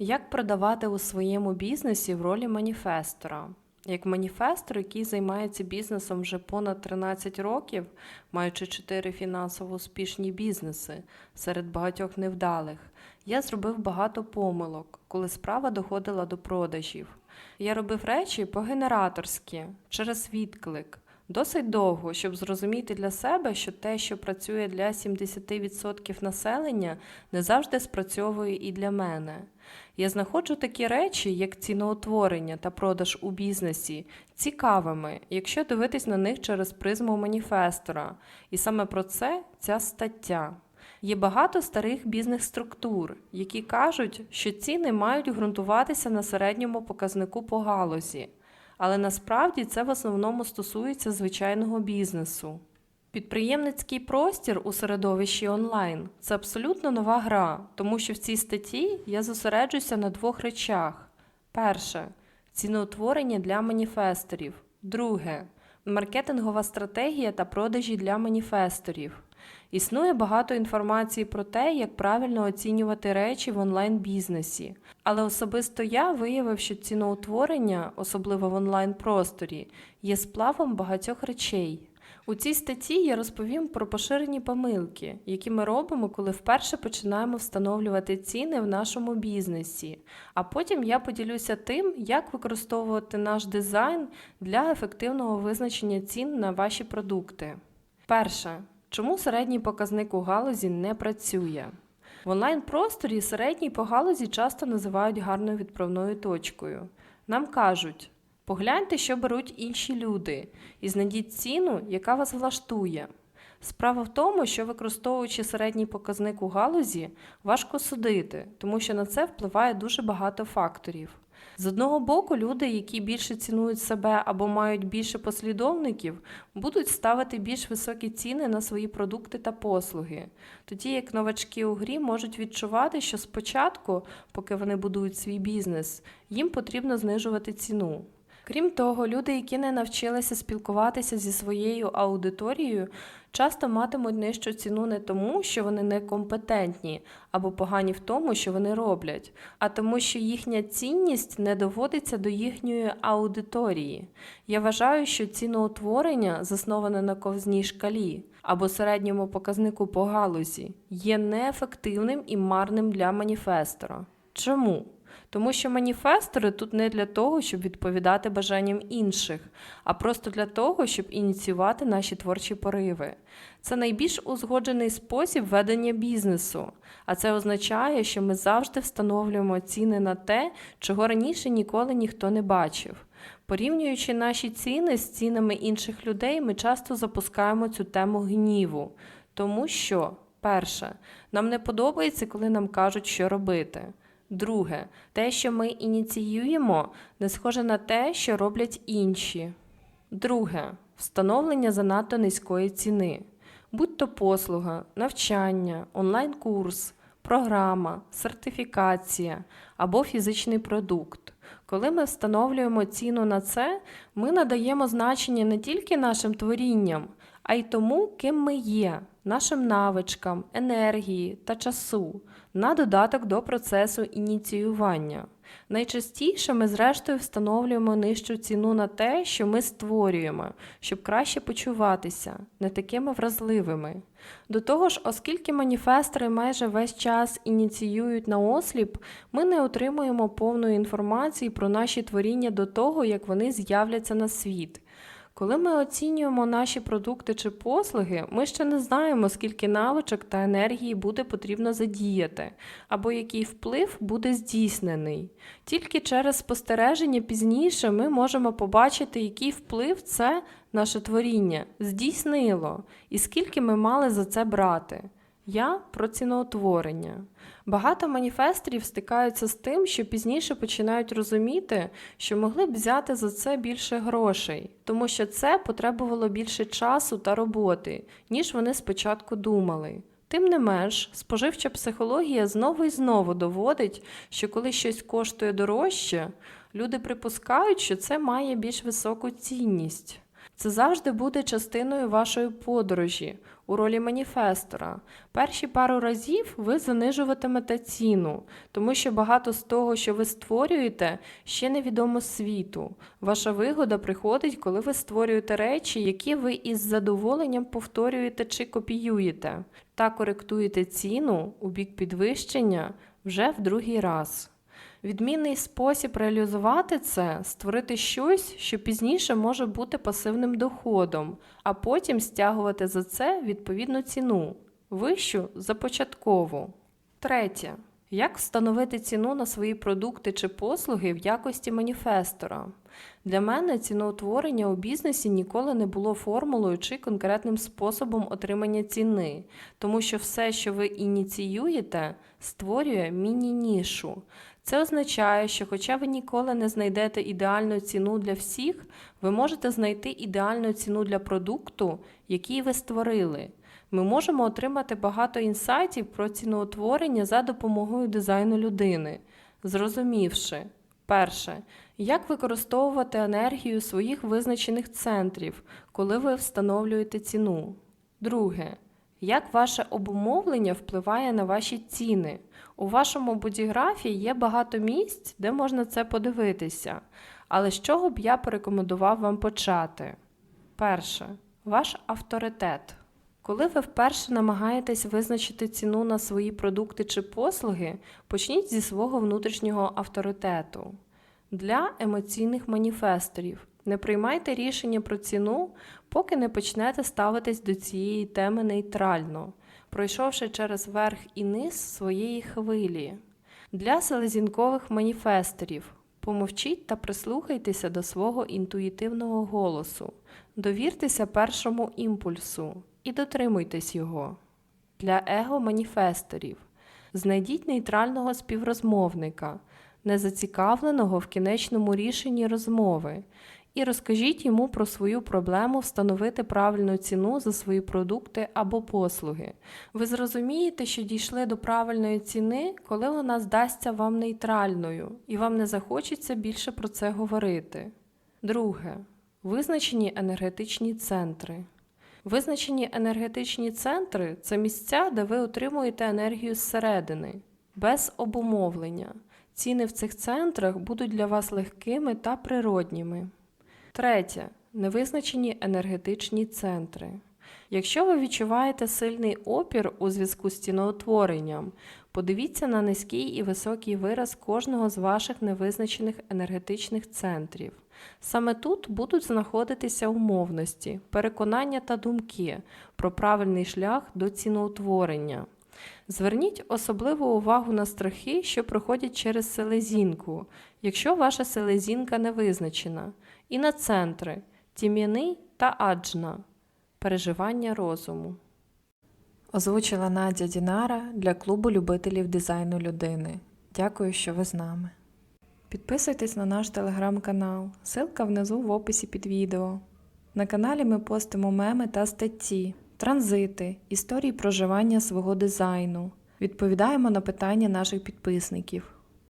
Як продавати у своєму бізнесі в ролі маніфестора? Як маніфестор, який займається бізнесом вже понад 13 років, маючи 4 фінансово успішні бізнеси серед багатьох невдалих, я зробив багато помилок, коли справа доходила до продажів. Я робив речі по-генераторськи, через відклик, досить довго, щоб зрозуміти для себе, що те, що працює для 70% населення, не завжди спрацьовує і для мене. Я знаходжу такі речі, як ціноутворення та продаж у бізнесі, цікавими, якщо дивитись на них через призму маніфестора. І саме про це ця стаття. Є багато старих бізнес-структур, які кажуть, що ціни мають ґрунтуватися на середньому показнику по галузі, але насправді це в основному стосується звичайного бізнесу. Підприємницький простір у середовищі онлайн це абсолютно нова гра, тому що в цій статті я зосереджуся на двох речах: перше ціноутворення для маніфесторів, друге маркетингова стратегія та продажі для маніфесторів. Існує багато інформації про те, як правильно оцінювати речі в онлайн-бізнесі, але особисто я виявив, що ціноутворення, особливо в онлайн-просторі, є сплавом багатьох речей. У цій статті я розповім про поширені помилки, які ми робимо, коли вперше починаємо встановлювати ціни в нашому бізнесі. А потім я поділюся тим, як використовувати наш дизайн для ефективного визначення цін на ваші продукти. Перше. Чому середній показник у галузі не працює? В онлайн-просторі середній по галузі часто називають гарною відправною точкою. Нам кажуть: погляньте, що беруть інші люди, і знайдіть ціну, яка вас влаштує. Справа в тому, що використовуючи середній показник у галузі, важко судити, тому що на це впливає дуже багато факторів. З одного боку, люди, які більше цінують себе або мають більше послідовників, будуть ставити більш високі ціни на свої продукти та послуги, тоді як новачки у грі можуть відчувати, що спочатку, поки вони будують свій бізнес, їм потрібно знижувати ціну. Крім того, люди, які не навчилися спілкуватися зі своєю аудиторією, часто матимуть нижчу ціну не тому, що вони некомпетентні або погані в тому, що вони роблять, а тому, що їхня цінність не доводиться до їхньої аудиторії. Я вважаю, що ціноутворення, засноване на ковзній шкалі або середньому показнику по галузі, є неефективним і марним для маніфестора. Чому? Тому що маніфестори тут не для того, щоб відповідати бажанням інших, а просто для того, щоб ініціювати наші творчі пориви. Це найбільш узгоджений спосіб ведення бізнесу, а це означає, що ми завжди встановлюємо ціни на те, чого раніше ніколи ніхто не бачив. Порівнюючи наші ціни з цінами інших людей, ми часто запускаємо цю тему гніву, тому що, перше, нам не подобається, коли нам кажуть, що робити. Друге, те, що ми ініціюємо, не схоже на те, що роблять інші. Друге встановлення занадто низької ціни, будь то послуга, навчання, онлайн-курс, програма, сертифікація або фізичний продукт. Коли ми встановлюємо ціну на це, ми надаємо значення не тільки нашим творінням, а й тому, ким ми є, нашим навичкам, енергії та часу, на додаток до процесу ініціювання. Найчастіше ми, зрештою, встановлюємо нижчу ціну на те, що ми створюємо, щоб краще почуватися, не такими вразливими. До того ж, оскільки маніфестори майже весь час ініціюють на осліп, ми не отримуємо повної інформації про наші творіння до того, як вони з'являться на світ. Коли ми оцінюємо наші продукти чи послуги, ми ще не знаємо, скільки навичок та енергії буде потрібно задіяти, або який вплив буде здійснений. Тільки через спостереження пізніше ми можемо побачити, який вплив це наше творіння здійснило, і скільки ми мали за це брати. Я про ціноутворення. Багато маніфесторів стикаються з тим, що пізніше починають розуміти, що могли б взяти за це більше грошей, тому що це потребувало більше часу та роботи, ніж вони спочатку думали. Тим не менш, споживча психологія знову і знову доводить, що коли щось коштує дорожче, люди припускають, що це має більш високу цінність. Це завжди буде частиною вашої подорожі у ролі маніфестора. Перші пару разів ви занижуватимете ціну, тому що багато з того, що ви створюєте, ще невідомо світу. Ваша вигода приходить, коли ви створюєте речі, які ви із задоволенням повторюєте чи копіюєте, та коректуєте ціну у бік підвищення вже в другий раз. Відмінний спосіб реалізувати це створити щось, що пізніше може бути пасивним доходом, а потім стягувати за це відповідну ціну, вищу за початкову. Третє. Як встановити ціну на свої продукти чи послуги в якості маніфестора? Для мене ціноутворення у бізнесі ніколи не було формулою чи конкретним способом отримання ціни, тому що все, що ви ініціюєте, створює міні-нішу. Це означає, що хоча ви ніколи не знайдете ідеальну ціну для всіх, ви можете знайти ідеальну ціну для продукту, який ви створили. Ми можемо отримати багато інсайтів про ціноутворення за допомогою дизайну людини, зрозумівши, перше, як використовувати енергію своїх визначених центрів, коли ви встановлюєте ціну. Друге, як ваше обумовлення впливає на ваші ціни. У вашому бодіграфі є багато місць, де можна це подивитися. Але з чого б я порекомендував вам почати? Перше, ваш авторитет. Коли ви вперше намагаєтесь визначити ціну на свої продукти чи послуги, почніть зі свого внутрішнього авторитету. Для емоційних маніфесторів не приймайте рішення про ціну, поки не почнете ставитись до цієї теми нейтрально, пройшовши через верх і низ своєї хвилі. Для селезінкових маніфесторів помовчіть та прислухайтеся до свого інтуїтивного голосу, довіртеся першому імпульсу і дотримуйтесь його. Для его-маніфесторів знайдіть нейтрального співрозмовника, не зацікавленого в кінечному рішенні розмови, і розкажіть йому про свою проблему встановити правильну ціну за свої продукти або послуги. Ви зрозумієте, що дійшли до правильної ціни, коли вона здасться вам нейтральною, і вам не захочеться більше про це говорити. Друге. Визначені енергетичні центри. Визначені енергетичні центри це місця, де ви отримуєте енергію зсередини, без обумовлення. Ціни в цих центрах будуть для вас легкими та природніми. Третє. Невизначені енергетичні центри. Якщо ви відчуваєте сильний опір у зв'язку з ціноутворенням, подивіться на низький і високий вираз кожного з ваших невизначених енергетичних центрів. Саме тут будуть знаходитися умовності, переконання та думки про правильний шлях до ціноутворення. Зверніть особливу увагу на страхи, що проходять через селезінку, якщо ваша селезінка не визначена, і на центри тім'яний та аджна переживання розуму. Озвучила Надя Дінара для клубу любителів дизайну людини. Дякую, що ви з нами. Підписуйтесь на наш телеграм-канал, ссылка внизу в описі під відео. На каналі ми постимо меми та статті, транзити, історії проживання свого дизайну. Відповідаємо на питання наших підписників.